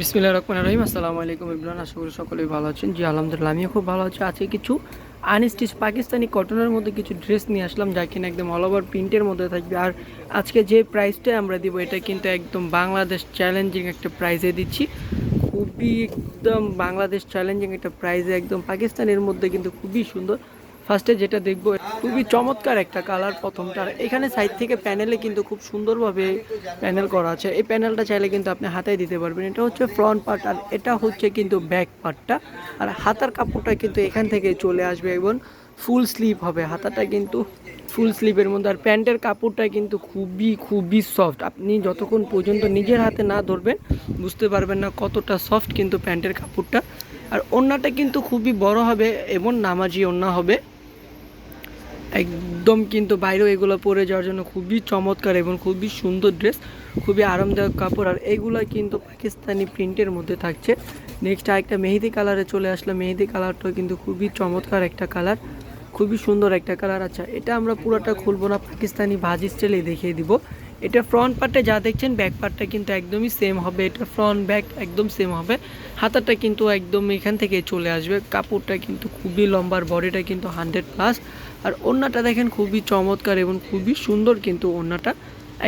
বিসমিল্লা রহমান রহিম। আসসালামু আলাইকুম ইমরান আশা করি সকলেই ভালো আছেন। জি, আলহামদুলিল্লাহ, আমিও খুব ভালো আছি। আজকে কিছু আনস্টিচ পাকিস্তানি কটনের মধ্যে কিছু ড্রেস নিয়ে আসলাম, যা কিনা একদম অল ওভার প্রিন্টের মধ্যে থাকবে। আর আজকে যে প্রাইসটা আমরা দিব, এটা কিন্তু একদম বাংলাদেশ চ্যালেঞ্জিং একটা প্রাইজে দিচ্ছি। খুবই একদম বাংলাদেশ চ্যালেঞ্জিং একটা প্রাইজে একদম পাকিস্তানের মধ্যে কিন্তু খুবই সুন্দর। ফার্স্টে যেটা দেখব, খুবই চমৎকার একটা কালার প্রথমটা আর এখানে সাইড থেকে প্যানেলে কিন্তু খুব সুন্দরভাবে প্যানেল করা আছে। এই প্যানেলটা চাইলে কিন্তু আপনি হাতায় দিতে পারবেন। এটা হচ্ছে ফ্রন্ট পার্ট আর এটা হচ্ছে কিন্তু ব্যাক পার্টটা আর হাতার কাপড়টা কিন্তু এখান থেকে চলে আসবে এবং ফুল স্লিভ হবে। হাতাটা কিন্তু ফুল স্লিভের মধ্যে। আর প্যান্টের কাপড়টা কিন্তু খুবই খুবই সফট আপনি যতক্ষণ পর্যন্ত নিজের হাতে না ধরবেন, বুঝতে পারবেন না কতটা সফট কিন্তু প্যান্টের কাপড়টা। আর ওড়নাটা কিন্তু খুবই বড় হবে এবং নামাজি ওড়না হবে। একদম কিন্তু বাইরেও এগুলো পরে যাওয়ার জন্য খুবই চমৎকার এবং খুবই সুন্দর ড্রেস খুবই আরামদায়ক কাপড়। আর এগুলো কিন্তু পাকিস্তানি প্রিন্টের মধ্যে থাকছে। নেক্সট আরেকটা মেহেদি কালারে চলে আসলো মেহেদি কালারটাও কিন্তু খুবই চমৎকার একটা কালার খুবই সুন্দর একটা কালার আচ্ছা এটা আমরা পুরোটা খুলবো না, পাকিস্তানি ভাজি স্টাইলে দেখিয়ে দিব। এটা ফ্রন্ট পার্টে যা দেখছেন ব্যাক পার্টটা কিন্তু একদমই সেম হবে। এটা ফ্রন্ট ব্যাক একদম সেম হবে। হাতাটা কিন্তু একদম এখান থেকে চলে আসবে। কাপড়টা কিন্তু খুবই লম্বার বডিটা কিন্তু হান্ড্রেড প্লাস আর ওড়নাটা দেখেন খুবই চমৎকার এবং খুবই সুন্দর কিন্তু ওড়নাটা।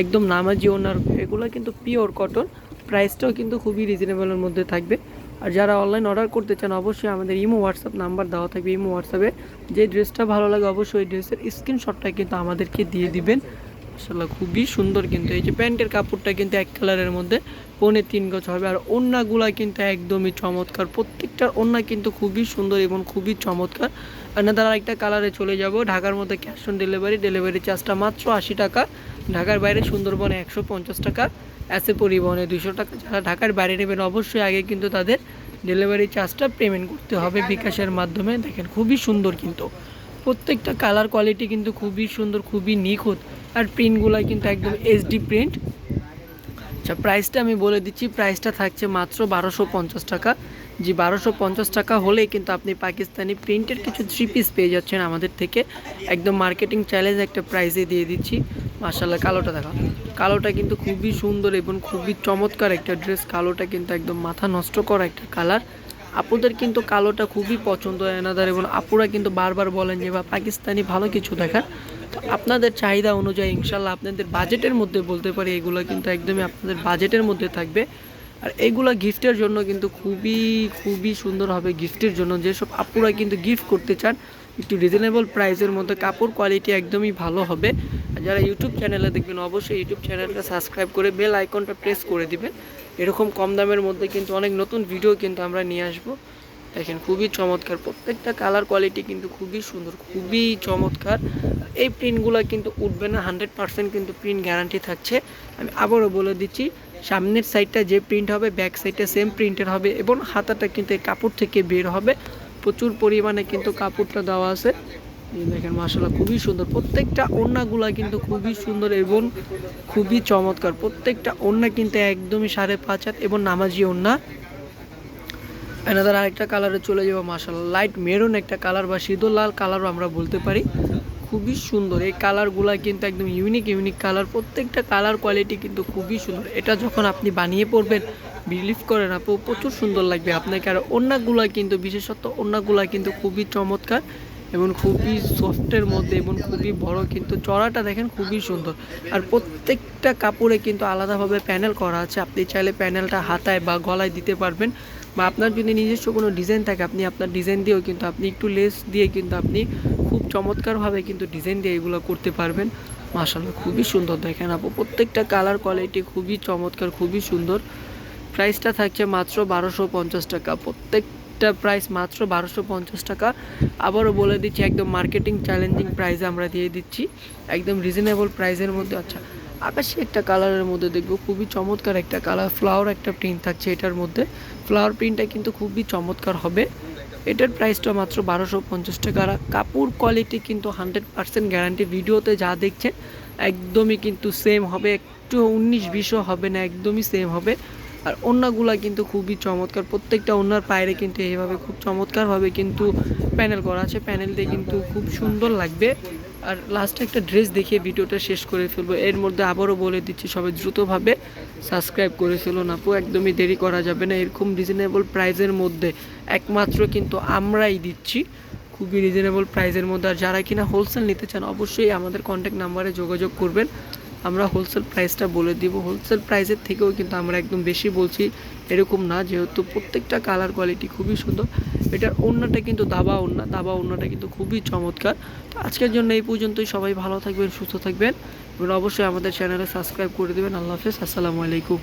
একদম নামাজি ওড়নার এগুলো কিন্তু পিওর কটন প্রাইসটাও কিন্তু খুবই রিজনেবলের মধ্যে থাকবে। আর যারা অনলাইন অর্ডার করতে চান, অবশ্যই আমাদের ইমো হোয়াটসঅ্যাপ নাম্বার দেওয়া থাকবে ইমো হোয়াটসঅ্যাপে। যে ড্রেসটা ভালো লাগে, অবশ্যই ওই ড্রেসের স্ক্রিনশটটা কিন্তু আমাদেরকে দিয়ে দিবেন। মাসাল্লাহ খুবই সুন্দর কিন্তু। এই যে প্যান্টের কাপড়টা কিন্তু এক কালারের মধ্যে পৌনে তিন গজ হবে। আর ওড়নাগুলা কিন্তু একদমই চমৎকার। প্রত্যেকটার ওড়না কিন্তু খুবই সুন্দর এবং খুবই চমৎকার। আর না তারা একটা কালারে চলে যাব। ঢাকার মধ্যে ক্যাশ অন ডেলিভারি। ডেলিভারি চার্জটা মাত্র আশি টাকা। ঢাকার বাইরে সুন্দরবনে একশো পঞ্চাশ টাকা। অ্যাসে পরিবহনে দুশো টাকা। যারা ঢাকার বাইরে নেবেন, অবশ্যই আগে কিন্তু তাদের ডেলিভারি চার্জটা পেমেন্ট করতে হবে বিকাশের মাধ্যমে। দেখেন, খুবই সুন্দর কিন্তু। প্রত্যেকটা কালার কোয়ালিটি কিন্তু খুবই সুন্দর, খুবই নিখুঁত। আর প্রিন্টগুলো কিন্তু একদম এইচডি প্রিন্ট আচ্ছা প্রাইসটা আমি বলে দিচ্ছি প্রাইসটা থাকছে মাত্র বারোশো পঞ্চাশ টাকা। জি বারোশো পঞ্চাশ টাকা হলেই কিন্তু আপনি পাকিস্তানি প্রিন্টের কিছু থ্রি পিস পেয়ে যাচ্ছেন আমাদের থেকে। একদম মার্কেটিং চ্যালেঞ্জ একটা প্রাইসে দিয়ে দিচ্ছি। মার্শাল্লাহ কালোটা দেখা। কালোটা কিন্তু খুবই সুন্দর এবং খুবই চমৎকার একটা ড্রেস কালোটা কিন্তু একদম মাথা নষ্ট করা একটা কালার আপুদের কিন্তু কালোটা খুবই পছন্দ এনাদের এবং আপুরা কিন্তু বারবার বলেন যে বা পাকিস্তানি ভালো কিছু দেখান তো আপনাদের চাহিদা অনুযায়ী ইনশাল্লাহ আপনাদের বাজেটের মধ্যে বলতে পারি, এগুলো কিন্তু একদমই আপনাদের বাজেটের মধ্যে থাকবে। আর এইগুলো গিফটের জন্য কিন্তু খুবই খুবই সুন্দর হবে গিফটের জন্য। যেসব আপুরা কিন্তু গিফট করতে চান একটু রিজনেবল প্রাইসের মধ্যে কাপড় কোয়ালিটি একদমই ভালো হবে। যারা ইউটিউব চ্যানেলে দেখবেন, অবশ্যই ইউটিউব চ্যানেলটা সাবস্ক্রাইব করে বেল আইকনটা প্রেস করে দিবেন। এরকম কম দামের মধ্যে কিন্তু অনেক নতুন ভিডিও কিন্তু আমরা নিয়ে আসব। দেখেন, খুবই চমৎকার। প্রত্যেকটা কালার কোয়ালিটি কিন্তু খুবই সুন্দর, খুবই চমৎকার। এই প্রিন্টগুলো কিন্তু উঠবে না হান্ড্রেড পার্সেন্ট কিন্তু প্রিন্ট গ্যারান্টি থাকছে। আমি আবারও বলে দিচ্ছি, সামনের সাইডটা যে প্রিন্ট হবে ব্যাক সাইডটা সেম প্রিন্টের হবে এবং হাতাটা কিন্তু এই কাপড় থেকে বের হবে। প্রচুর পরিমাণে কিন্তু কাপড়টা দেওয়া আছে। দেখেন মাসাল্লাহ খুবই সুন্দর। প্রত্যেকটা ওড়নাগুলা কিন্তু খুবই সুন্দর এবং খুবই চমৎকার। প্রত্যেকটা ওড়না কিন্তু একদমই সাড়ে পাঁচ হাত এবং নামাজি ওড়না। এনাদের আরেকটা কালারে চলে যাব মাসাল্লাহ লাইট মেরুন একটা কালার বা সিঁদুর লাল কালারও আমরা বলতে পারি। খুবই সুন্দর, এই কালারগুলা কিন্তু একদম ইউনিক ইউনিক কালার প্রত্যেকটা কালার কোয়ালিটি কিন্তু খুবই সুন্দর। এটা যখন আপনি বানিয়ে পড়বেন বিলিভ করেন আপু, প্রচুর সুন্দর লাগবে আপনাকে। আর অন্যগুলা কিন্তু, বিশেষত অন্যগুলা কিন্তু খুবই চমৎকার এবং খুবই সফটের মধ্যে এবং খুবই বড় কিন্তু চড়াটা দেখেন খুবই সুন্দর। আর প্রত্যেকটা কাপড়ে কিন্তু আলাদাভাবে প্যানেল করা আছে। আপনি চাইলে প্যানেলটা হাতায় বা গলায় দিতে পারবেন বা আপনার যদি নিজস্ব কোনো ডিজাইন থাকে, আপনি আপনার ডিজাইন দিয়েও কিন্তু আপনি একটু লেস দিয়ে কিন্তু আপনি খুব চমৎকারভাবে কিন্তু ডিজাইন দিয়ে এগুলো করতে পারবেন। মাসাল্লাহ খুবই সুন্দর দেখেন আপু। প্রত্যেকটা কালার কোয়ালিটি খুবই চমৎকার, খুবই সুন্দর। প্রাইসটা থাকছে মাত্র বারোশো পঞ্চাশ টাকা। প্রত্যেকটা প্রাইস মাত্র বারোশো পঞ্চাশ টাকা। আবারও বলে দিচ্ছি, একদম মার্কেটিং চ্যালেঞ্জিং প্রাইসে আমরা দিয়ে দিচ্ছি। একদম রিজনেবল প্রাইসের মধ্যে। আচ্ছা আকাশি একটা কালারের মধ্যে দেখব। খুবই চমৎকার একটা কালার ফ্লাওয়ার একটা প্রিন্ট থাকছে এটার মধ্যে। ফ্লাওয়ার প্রিন্টটা কিন্তু খুবই চমৎকার হবে। এটার প্রাইসটা মাত্র বারোশো পঞ্চাশ টাকা। কাপড় কোয়ালিটি কিন্তু হান্ড্রেড পার্সেন্ট গ্যারান্টি ভিডিওতে যা দেখছেন, একদমই কিন্তু সেম হবে। একটু উনিশ বিশও হবে না, একদমই সেম হবে। আর অন্যগুলা কিন্তু খুবই চমৎকার। প্রত্যেকটা অন্যার পায়রে কিন্তু এইভাবে খুব চমৎকারভাবে কিন্তু প্যানেল করা আছে। প্যানেল দিয়ে কিন্তু খুব সুন্দর লাগবে। আর লাস্টে একটা ড্রেস দেখিয়ে ভিডিওটা শেষ করে ফেলব। এর মধ্যে আবারও বলে দিচ্ছি, সবাই দ্রুতভাবে সাবস্ক্রাইব করে ফেলুন আপু, একদমই দেরি করা যাবে না। এরকম রিজনেবল প্রাইজের মধ্যে একমাত্র কিন্তু আমরাই দিচ্ছি। খুবই রিজনেবল প্রাইজের মধ্যে। আর যারা কিনা হোলসেল নিতে চান, অবশ্যই আমাদের কন্ট্যাক্ট নাম্বারে যোগাযোগ করবেন। আমরা হোলসেল প্রাইসটা বলে দিব। হোলসেল প্রাইসের থেকেও কিন্তু আমরা একদম বেশি বলছি, এরকম না, যেহেতু প্রত্যেকটা কালার কোয়ালিটি খুবই সুন্দর। এটার অন্যটা কিন্তু দাবা ওড়না, দাবা ওড়নাটা কিন্তু খুবই চমৎকার। তো আজকের জন্য এই পর্যন্তই, সবাই ভালো থাকবেন, সুস্থ থাকবেন। এবং অবশ্যই আমাদের চ্যানেলে সাবস্ক্রাইব করে দেবেন। আল্লাহ হাফেজ, আসসালামু আলাইকুম।